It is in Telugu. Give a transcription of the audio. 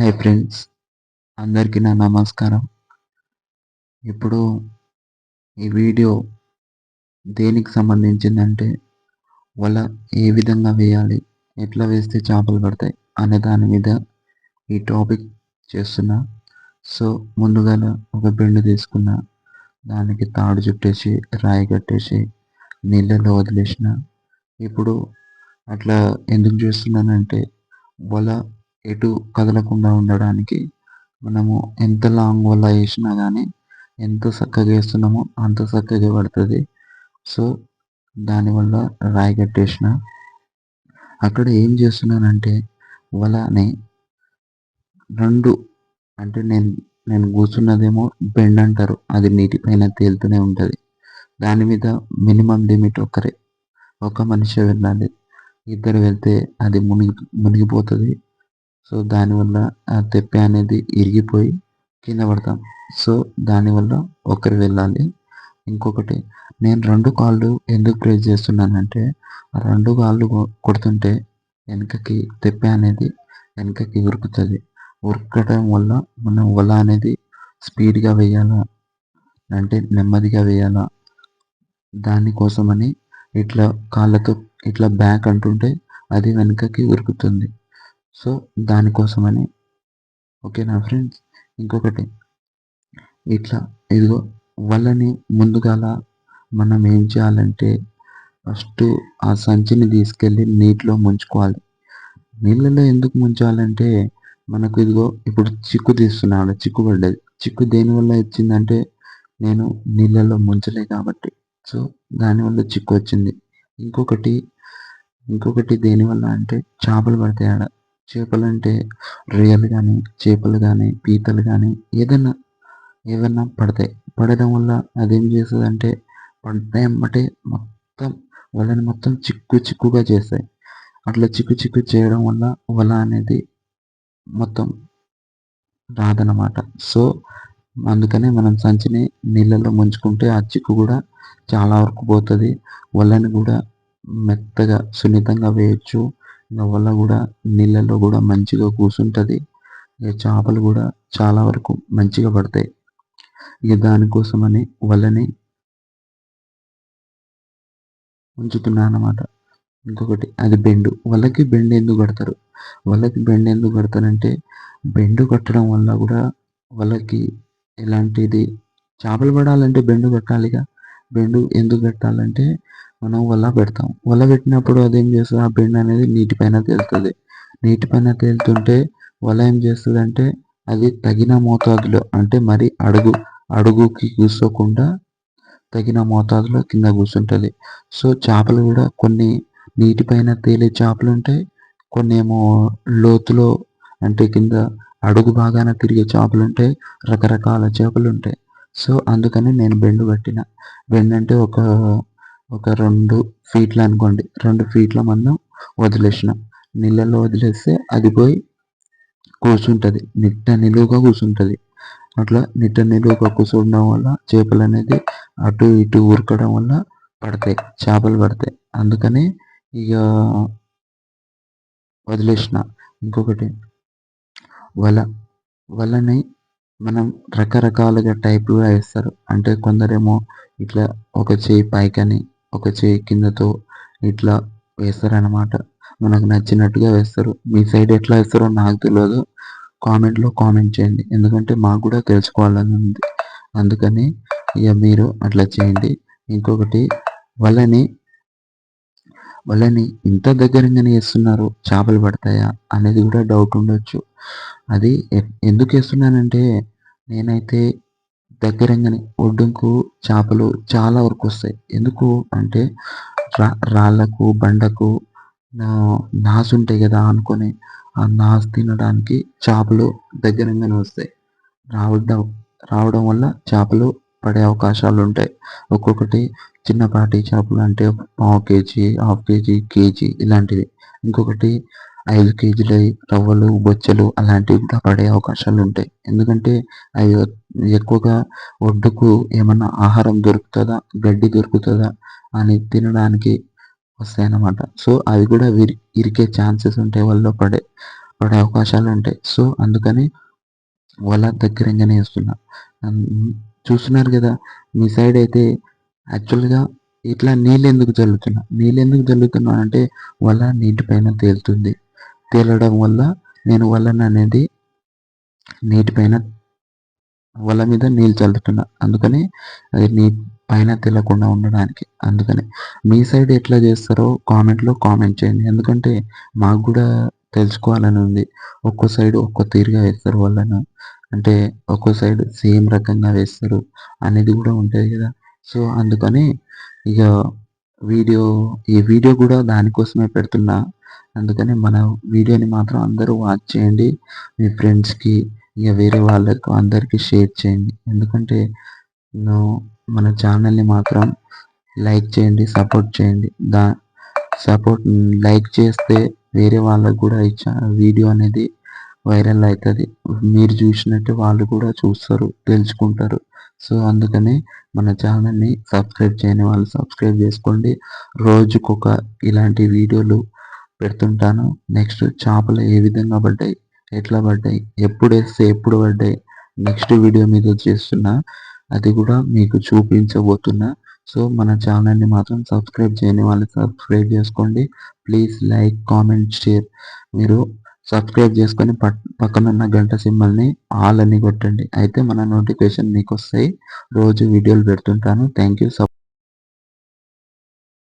హాయ్ ఫ్రెండ్స్ అందరికీ నా నమస్కారం. ఇప్పుడు ఈ వీడియో దేనికి సంబంధించిందంటే వల ఏ విధంగా వేయాలి ఎట్లా వేస్తే చేపలు పడతాయి అనే దాని మీద ఈ టాపిక్ చేస్తున్నా. సో ముందుగా ఒక బెండు తీసుకున్న. దానికి తాడు చుట్టేసి రాయి కట్టేసి నీళ్ళలో వదిలేసిన. ఇప్పుడు అట్లా ఎందుకు చేస్తున్నానంటే వల ఎటు కదలకుండా ఉండడానికి మనము ఎంత లాంగ్ వల్ల వేసినా కానీ ఎంత చక్కగా వేస్తున్నామో అంత చక్కగా పడుతుంది. సో దానివల్ల రాయి కట్టేసిన. అక్కడ ఏం చేస్తున్నానంటే వలని రెండు అంటే నేను నేను కూర్చున్నదేమో బెండ్ అంటారు. అది నీటిపైన తేలుతూనే ఉంటుంది. దాని మీద మినిమం లిమిట్ ఒకరే ఒక మనిషి వెళ్ళాలి. ఇద్దరు వెళ్తే అది మునిగి మునిగిపోతుంది. సో దానివల్ల ఆ తెప్ప అనేది ఇరిగిపోయి కింద పడతాం. సో దానివల్ల ఒకరు వెళ్ళాలి. ఇంకొకటి నేను రెండు కాళ్ళు ఎందుకు ప్రెస్ చేస్తున్నానంటే రెండు కాళ్ళు కొడుతుంటే వెనకకి తెప్ప అనేది వెనకకి ఉరుకుతుంది. ఉరకడం వల్ల మనం వల అనేది స్పీడ్గా వేయాలా? అంటే నెమ్మదిగా వేయాలా? దానికోసమని ఇట్లా కాళ్ళతో ఇట్లా బ్యాక్ అంటుంటే అది వెనకకి ఉరుకుతుంది. సో దానికోసమని ఓకేనా ఫ్రెండ్స్? ఇంకొకటి. ఇట్లా ఇదిగో వలని ముందుగాల మనం ఏం చేయాలంటే ఫస్ట్ ఆ సంచిని తీసుకెళ్ళి నీటిలో ముంచుకోవాలి. నీళ్ళలో ఎందుకు ముంచాలంటే మనకు ఇదిగో ఇప్పుడు చిక్కు తీస్తున్నాడు చిక్కు పడ్డది. చిక్కు దేనివల్ల వచ్చిందంటే నేను నీళ్ళలో ముంచలే కాబట్టి. సో దానివల్ల చిక్కు వచ్చింది. ఇంకొకటి ఇంకొకటి దేనివల్ల అంటే చేపలు పడతాయి ఆడ. చేపలంటే రొయ్యలు కానీ చేపలు కానీ పీతలు కానీ ఏదైనా ఏదైనా పడతాయి. పడడం వల్ల అదేం చేస్తుంది అంటే పడతాయి అమ్మటే మొత్తం వలని మొత్తం చిక్కు చిక్కుగా చేస్తాయి. అట్లా చిక్కు చిక్కు చేయడం వల్ల వల అనేది మొత్తం రాదనమాట సో అందుకనే మనం సంచిని నీళ్ళలో ముంచుకుంటే ఆ చిక్కు కూడా చాలా వరకు పోతుంది. వలని కూడా మెత్తగా సున్నితంగా వేయచ్చు. వల్ల కూడా నీళ్ళలో కూడా మంచిగా కూర్చుంటుంది ఇక చేపలు కూడా చాలా వరకు మంచిగా పడతాయి. ఇక దానికోసమని వలని ఉంచుతున్నాను అన్నమాట. ఇంకొకటి అది బెండు. వలకి బెండు ఎందుకు కడతారు? వలకి బెండ్ ఎందుకు కడతారంటే బెండు కట్టడం వల్ల కూడా వలకి ఎలాంటిది? చేపలు పడాలంటే బెండు కట్టాలిగా. బెండు ఎందుకు కట్టాలంటే మనం వల పెడతాం. వల పెట్టినప్పుడు అదేం చేస్తుంది? ఆ బెండ్ అనేది నీటిపైన తేలుతుంది. నీటిపైన తేలుతుంటే వల ఏం చేస్తుంది అంటే అది తగిన మోతాదులో అంటే మరి అడుగు అడుగుకి కూర్చోకుండా తగిన మోతాదులో కింద కూర్చుంటుంది. సో చేపలు కూడా కొన్ని నీటిపైన తేలే చేపలు ఉంటాయి కొన్ని ఏమో లోతులో అంటే కింద అడుగు బాగాన తిరిగే చేపలు ఉంటాయి రకరకాల చేపలు ఉంటాయి. సో అందుకని నేను బెండు పట్టిన. బెండ్ అంటే ఒక ఒక రెండు ఫీట్లు అనుకోండి. రెండు ఫీట్ల మనం వదిలేసిన. నీళ్ళలో వదిలేస్తే అది పోయి కూర్చుంటుంది. నిట్ట నిలువుగా కూర్చుంటుంది. అట్లా నిట్ట నిలువుగా కూర్చుండడం వల్ల చేపలు అనేది అటు ఇటు ఉరకడం వల్ల పడతాయి. చేపలు పడతాయి. అందుకని ఇక వదిలేసిన. ఇంకొకటి వల. వలని మనం రకరకాలుగా టైప్గా వేస్తారు. అంటే కొందరేమో ఇట్లా ఒక చేయి పైకని ఒక చేయి కిందతో ఇట్లా వేస్తారనమాట మనకు నచ్చినట్టుగా వేస్తారు. మీ సైడ్ ఎట్లా వేస్తారో నాకు తెలియదు కామెంట్లో కామెంట్ చేయండి. ఎందుకంటే మాకు కూడా తెలుసుకోవాలని ఉంది. అందుకని ఇక మీరు అట్లా చేయండి. ఇంకొకటి వలని వలని ఇంత దగ్గరగానే వేస్తున్నారు. చేపలు పడతాయా అనేది కూడా డౌట్ ఉండొచ్చు. అది ఎందుకు వేస్తున్నానంటే నేనైతే దగ్గరంగానే ఒడ్డుకు చేపలు చాలా వరకు వస్తాయి. ఎందుకు అంటే రా రాళ్ళకు బండకు నాసు ఉంటాయి కదా అనుకొని ఆ నాసు తినడానికి చేపలు దగ్గరంగానే వస్తాయి. రావడం రావడం వల్ల చేపలు పడే అవకాశాలు ఉంటాయి. ఒక్కొక్కటి చిన్నపాటి చేపలు అంటే పావు కేజీ హాఫ్ కేజీ కేజీ ఇలాంటివి. ఇంకొకటి ఐదు కేజీల రవ్వలు బొచ్చలు అలాంటివి కూడా పడే అవకాశాలు ఉంటాయి. ఎందుకంటే అవి ఎక్కువగా ఒడ్డుకు ఏమన్నా ఆహారం దొరుకుతుందా గడ్డి దొరుకుతుందా అని తినడానికి వస్తాయన్నమాట. సో అవి కూడా విరి ఇరికే ఛాన్సెస్ ఉంటాయి వాళ్ళు పడే పడే అవకాశాలు ఉంటాయి. సో అందుకని వల దగ్గరంగానే వేస్తున్నా. చూస్తున్నారు కదా మీ సైడ్ అయితే యాక్చువల్గా ఇట్లా నీళ్ళు ఎందుకు జల్లుతున్నా? నీళ్ళు ఎందుకు జల్లుతున్నా అంటే వల నీటి పైన తేలుతుంది. తేలడం వల్ల నేను వలను అనేది నీటిపైన వల మీద నీళ్ళు చల్లుతున్నా. అందుకని అది నీ పైన తెలకుండా ఉండడానికి. అందుకని మీ సైడ్ ఎట్లా చేస్తారో కామెంట్లో కామెంట్ చేయండి. ఎందుకంటే మాకు కూడా తెలుసుకోవాలని ఉంది. ఒక్కో సైడ్ ఒక్కో తీరుగా వేస్తారు వాళ్ళను అంటే ఒక్కో సైడ్ సేమ్ రకంగా వేస్తారు అనేది కూడా ఉంటుంది కదా. సో అందుకని ఇక వీడియో ఈ వీడియో కూడా దానికోసమే పెడుతున్నా. అందుకని మన వీడియోని మాత్రం అందరూ వాచ్ చేయండి. మీ ఫ్రెండ్స్కి ఇక వేరే వాళ్ళకు అందరికీ షేర్ చేయండి. ఎందుకంటే మన ఛానల్ని మాత్రం లైక్ చేయండి సపోర్ట్ చేయండి. దా సపోర్ట్ లైక్ చేస్తే వేరే వాళ్ళకు కూడా ఇచ్చా వీడియో అనేది వైరల్ అవుతుంది మీరు చూసినట్టు వాళ్ళు కూడా చూస్తారు తెలుసుకుంటారు. సో అందుకని మన ఛానల్ని సబ్స్క్రైబ్ చేయని వాళ్ళు సబ్స్క్రైబ్ చేసుకోండి. రోజుకొక ఇలాంటి వీడియోలు పెడుతుంటాను. నెక్స్ట్ చేపలు ఏ విధంగా పడ్డాయి ఎట్లా పడ్డాయి ఎప్పుడు వేస్తే ఎప్పుడు పడ్డాయి నెక్స్ట్ వీడియో మీద చేస్తున్నా అది కూడా మీకు చూపించబోతున్నా. సో మన ఛానల్ని మాత్రం సబ్స్క్రైబ్ చేయని వాళ్ళు సబ్స్క్రైబ్ చేసుకోండి. Please like comment share. మీరు సబ్స్క్రైబ్ చేసుకొని పక్కన ఉన్న గంట సింబల్ని ఆల్ అని కొట్టండి. అయితే మన నోటిఫికేషన్ మీకు వస్తాయి. రోజు వీడియోలు పెడుతుంటాను. Thank you